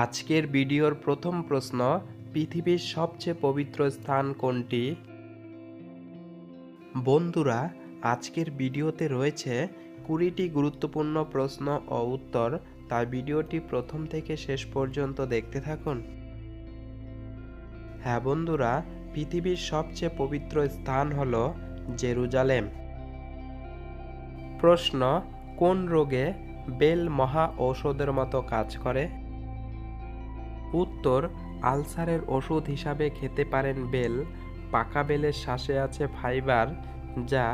আজকের ভিডিওর প্রথম প্রশ্ন, পৃথিবীর সবচেয়ে পবিত্র স্থান কোনটি? বন্ধুরা, আজকের ভিডিওতে রয়েছে কুড়িটি গুরুত্বপূর্ণ প্রশ্ন ও উত্তর, তাই ভিডিওটি প্রথম থেকে শেষ পর্যন্ত দেখতে থাকুন। হ্যাঁ বন্ধুরা, পৃথিবীর সবচেয়ে পবিত্র স্থান হল জেরুজালেম। প্রশ্ন, কোন রোগে বেল মহা ঔষধের মতো কাজ করে? উত্তর, আলসারের ওষুধ হিসাবে খেতে পারেন বেল। পাকা বেলের শ্বাসে আছে ফাইবার, যা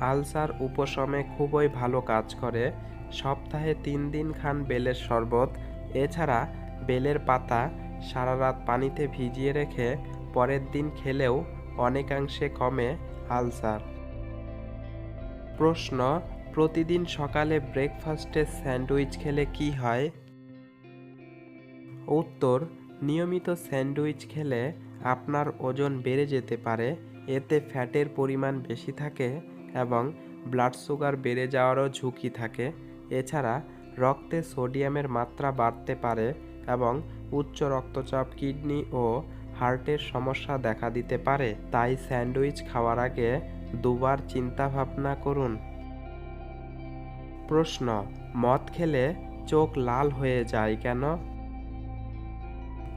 আলসার উপশমে খুবই ভালো কাজ করে। সপ্তাহে তিন দিন খান বেলের শরবত। এছাড়া বেলের পাতা সারা রাত পানিতে ভিজিয়ে রেখে পরের দিন খেলেও অনেকাংশে কমে আলসার। প্রশ্ন, প্রতিদিন সকালে ব্রেকফাস্টে স্যান্ডউইচ খেলে কি হয়? উত্তর, নিয়মিত স্যান্ডউইচ খেলে আপনার ওজন বেড়ে যেতে পারে, এতে ফ্যাটের পরিমাণ বেশি থাকে এবং ব্লাড সুগার বেড়ে যাওয়ারও ঝুঁকি থাকে। এছাড়া, রক্তে সোডিয়ামের মাত্রা বাড়তে পারে এবং উচ্চ রক্তচাপ, কিডনি ও হার্টের সমস্যা দেখা দিতে পারে। তাই স্যান্ডউইচ খাওয়ার আগে দুবার চিন্তা ভাবনা করুন। প্রশ্ন, মদ খেলে চোখ লাল হয়ে যায় কেন?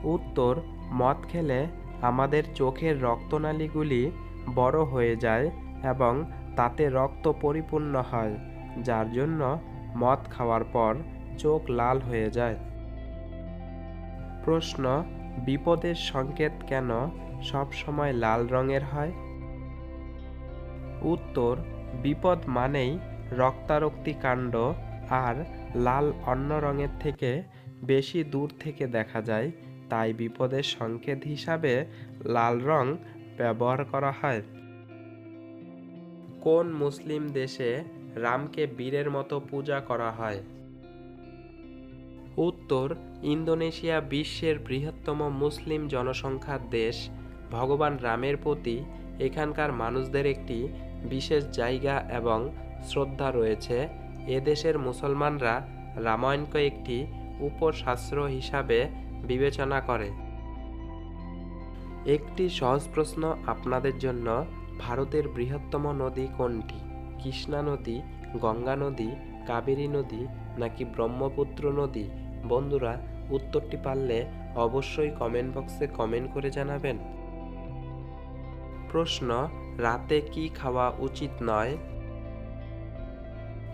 উত্তর, মদ খেলে আমাদের চোখের রক্তনালীগুলি বড় হয়ে যায় এবং তাতে রক্ত পরিপূর্ণ হয়, যার জন্য মদ খাওয়ার পর চোখ লাল হয়ে যায়। প্রশ্ন, বিপদের সংকেত কেন সব সময় লাল রঙের হয়? উত্তর, বিপদ মানেই রক্তারক্তি কাণ্ড আর লাল অন্য রঙের থেকে বেশি দূর থেকে দেখা যায় তাই বিপদের সংকেত হিসাবে লাল রং ব্যবহার করা হয়। কোন মুসলিম দেশে রামকে বীরের মতো পূজা করা হয়? উত্তর, ইন্দোনেশিয়া বিশ্বের বৃহত্তম মুসলিম জনসংখ্যার দেশ। ভগবান রামের প্রতি এখানকার মানুষদের একটি বিশেষ জায়গা এবং শ্রদ্ধা রয়েছে। এদেশের মুসলমানরা রামায়ণকে একটি উপশাস্ত্র হিসাবে বিবেচনা করে। একটি সহজ প্রশ্ন আপনাদের জন্য, ভারতের বৃহত্তম নদী কোনটি? কৃষ্ণা নদী, গঙ্গা নদী, কাবেরী নদী নাকি ব্রহ্মপুত্র নদী? বন্ধুরা, উত্তরটি পারলে অবশ্যই কমেন্ট বক্সে কমেন্ট করে জানাবেন। প্রশ্ন, রাতে কি খাওয়া উচিত নয়?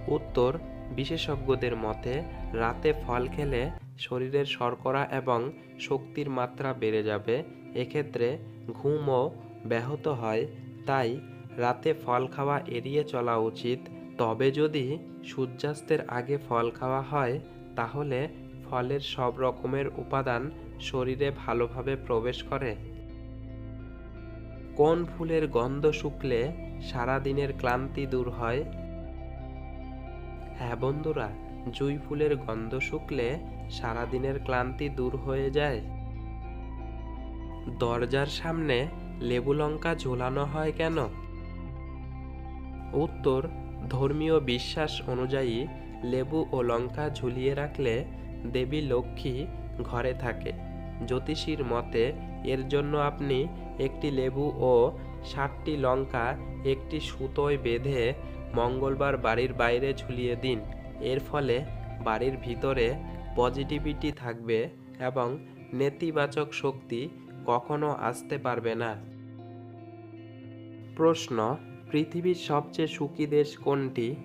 উত্তর, বিশেষজ্ঞদের মতে, রাতে ফল খেলে শরীরের শর্করা এবং শক্তির মাত্রা বেড়ে যাবে। এক্ষেত্রে ঘুমও ব্যাহত হয়। তাই রাতে ফল খাওয়া এড়িয়ে চলা উচিত। তবে যদি সূর্যাস্তের আগে ফল খাওয়া হয়, তাহলে ফলের সব রকমের উপাদান শরীরে ভালোভাবে প্রবেশ করে। কোন ফুলের গন্ধ শুকলে সারাদিনের ক্লান্তি দূর হয়? হ্যাঁ বন্ধুরা, জুই ফুলের গন্ধ শুকলে সারাদিনের ক্লান্তি দূর হয়ে যায়। দরজার সামনে লেবু লঙ্কা ঝোলানো হয় কেন? উত্তর, ধর্মীয় বিশ্বাস অনুযায়ী লেবু ও লঙ্কা ঝুলিয়ে রাখলে দেবী লক্ষ্মী ঘরে থাকে। জ্যোতিষীর মতে, এর জন্য আপনি একটি লেবু ও ষাটটি লঙ্কা একটি সুতোয় বেঁধে মঙ্গলবার বাড়ির বাইরে ঝুলিয়ে দিন। এর ফলে বাড়ির ভিতরে পজিটিভিটি থাকবে এবং নেতিবাচক শক্তি কখনো আসতে পারবে না। প্রশ্ন, পৃথিবীর সবচেয়ে সুখী দেশ কোনটি?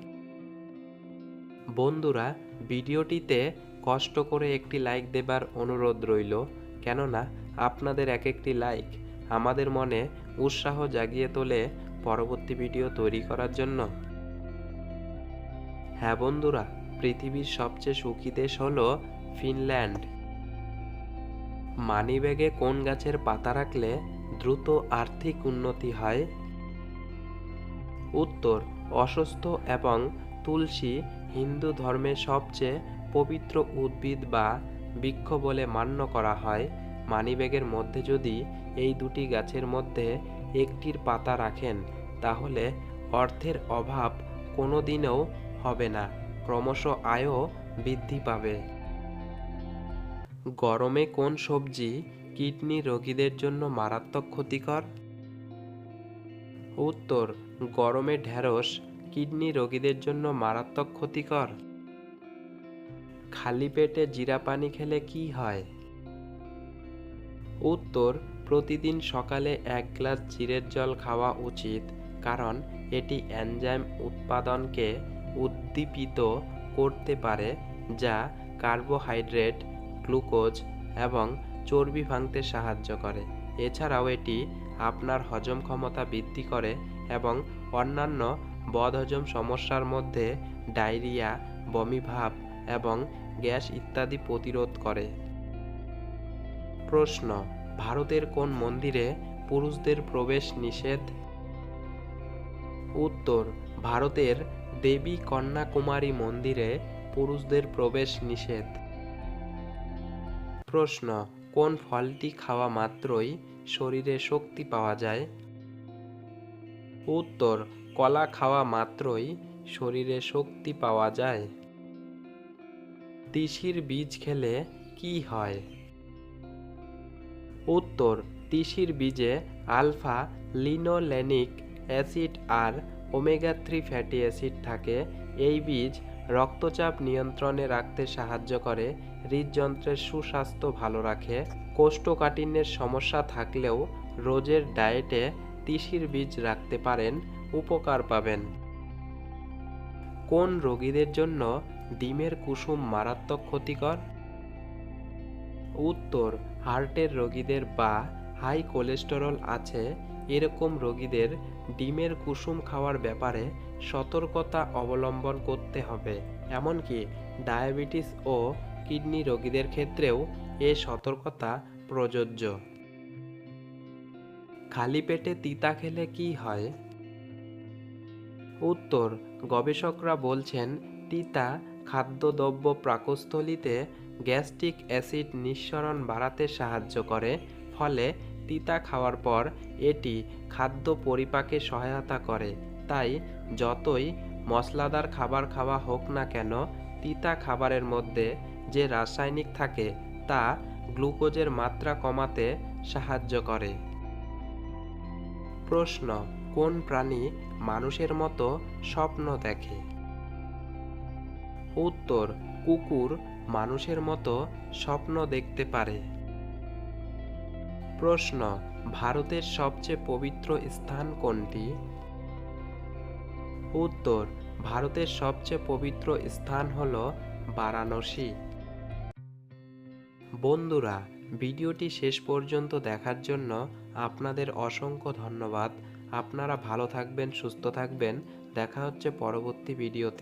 বন্ধুরা, ভিডিওটিতে কষ্ট করে একটি লাইক দেবার অনুরোধ রইল, কেননা আপনাদের এক একটি লাইক আমাদের মনে উৎসাহ জাগিয়ে তোলে পরবর্তী ভিডিও তৈরি করার জন্য। হ্যাঁ বন্ধুরা পৃথিবীর সবচেয়ে সুখী দেশ হল ফিনল্যান্ড। মানিব্যাগে কোন গাছের পাতা রাখলে দ্রুত আর্থিক উন্নতি হয়? উত্তর, অসুস্থ এবং তুলসী হিন্দু ধর্মের সবচেয়ে পবিত্র উদ্ভিদ বা বৃক্ষ বলে মান্য করা হয়। মানিব্যাগের মধ্যে যদি এই দুটি গাছের মধ্যে একটির পাতা রাখেন, তাহলে অর্থের অভাব কোনো দিনেও হবে না। ক্রমশ আয়ও বৃদ্ধি পাবে। গরমে কোন সবজি কিডনি রোগীদের জন্য মারাত্মক ক্ষতিকর? উত্তর, গরমে ঢ্যাঁড়স কিডনি রোগীদের জন্য মারাত্মক ক্ষতিকর। খালি পেটে জিরা পানি খেলে কি হয়? উত্তর, প্রতিদিন সকালে এক গ্লাস জিরের জল খাওয়া উচিত, কারণ এটি এনজাইম উৎপাদনকে উদ্দীপিত করতে পারে যা কার্বোহাইড্রেট, গ্লুকোজ এবং চর্বি ভাঙতে সাহায্য করে। এছাড়াও এটি আপনার হজম ক্ষমতা বৃদ্ধি করে এবং অন্যান্য বদহজম সমস্যার মধ্যে ডায়রিয়া, বমিভাব এবং গ্যাস ইত্যাদি প্রতিরোধ করে। প্রশ্ন, ভারতের কোন মন্দিরে পুরুষদের প্রবেশ নিষেধ? উত্তর ভারতের দেবী কন্যাকুমারী মন্দিরে পুরুষদের প্রবেশ নিষেধ। প্রশ্ন, কোন ফলটি খাওয়া মাত্রই শরীরে শক্তি পাওয়া যায়? উত্তর, কলা খাওয়া মাত্রই শরীরে শক্তি পাওয়া যায়। তিসির বীজ খেলে কি হয়? উত্তর, তিসির বীজে আলফা লিনোলেনিক অ্যাসিড আর ওমেগা থ্রি ফ্যাটি অ্যাসিড থাকে। এই বীজ রক্তচাপ নিয়ন্ত্রণে রাখতে সাহায্য করে, হৃদযন্ত্রের সুস্বাস্থ্য ভালো রাখে। কোষ্ঠকাঠিন্যের সমস্যা থাকলেও রোজের ডায়েটে তিসির বীজ রাখতে পারেন, উপকার পাবেন। কোন রোগীদের জন্য ডিমের কুসুম মারাত্মক ক্ষতিকর? উত্তর, হার্টের রোগীদের বা হাই কোলেস্টেরল আছে, এরকম রোগীদের ডিমের কুসুম খাওয়ার ব্যাপারে সতর্কতা অবলম্বন করতে হবে। এমনকি ডায়াবেটিস ও কিডনি রোগীদের ক্ষেত্রেও এ সতর্কতা প্রযোজ্য। খালি পেটে তিতা খেলে কি হয়? উত্তর, গবেষকরা বলছেন, তিতা খাদ্যদ্রব্য পাকস্থলীতে গ্যাস্ট্রিক অ্যাসিড নিঃসরণ বাড়াতে সাহায্য করে, ফলে তিতা খাওয়ার পর এটি খাদ্য পরিপাকে সহায়তা করে। তাই যতই মশলাদার খাবার খাওয়া হোক না কেন, তিতা খাবারের মধ্যে যে রাসায়নিক থাকে, তা গ্লুকোজের মাত্রা কমাতে সাহায্য করে। প্রশ্ন, কোন প্রাণী মানুষের মতো স্বপ্ন দেখে? উত্তর, কুকুর মানুষের মতো স্বপ্ন দেখতে পারে। প্রশ্ন, ভারতের সবচেয়ে পবিত্র স্থান কোনটি? উত্তর, ভারতের সবচেয়ে পবিত্র স্থান হল বারাণসী। বন্ধুরা, ভিডিওটি শেষ পর্যন্ত দেখার জন্য আপনাদের অসংখ্য ধন্যবাদ। আপনারা ভালো থাকবেন, সুস্থ থাকবেন। দেখা হচ্ছে পরবর্তী ভিডিওতে।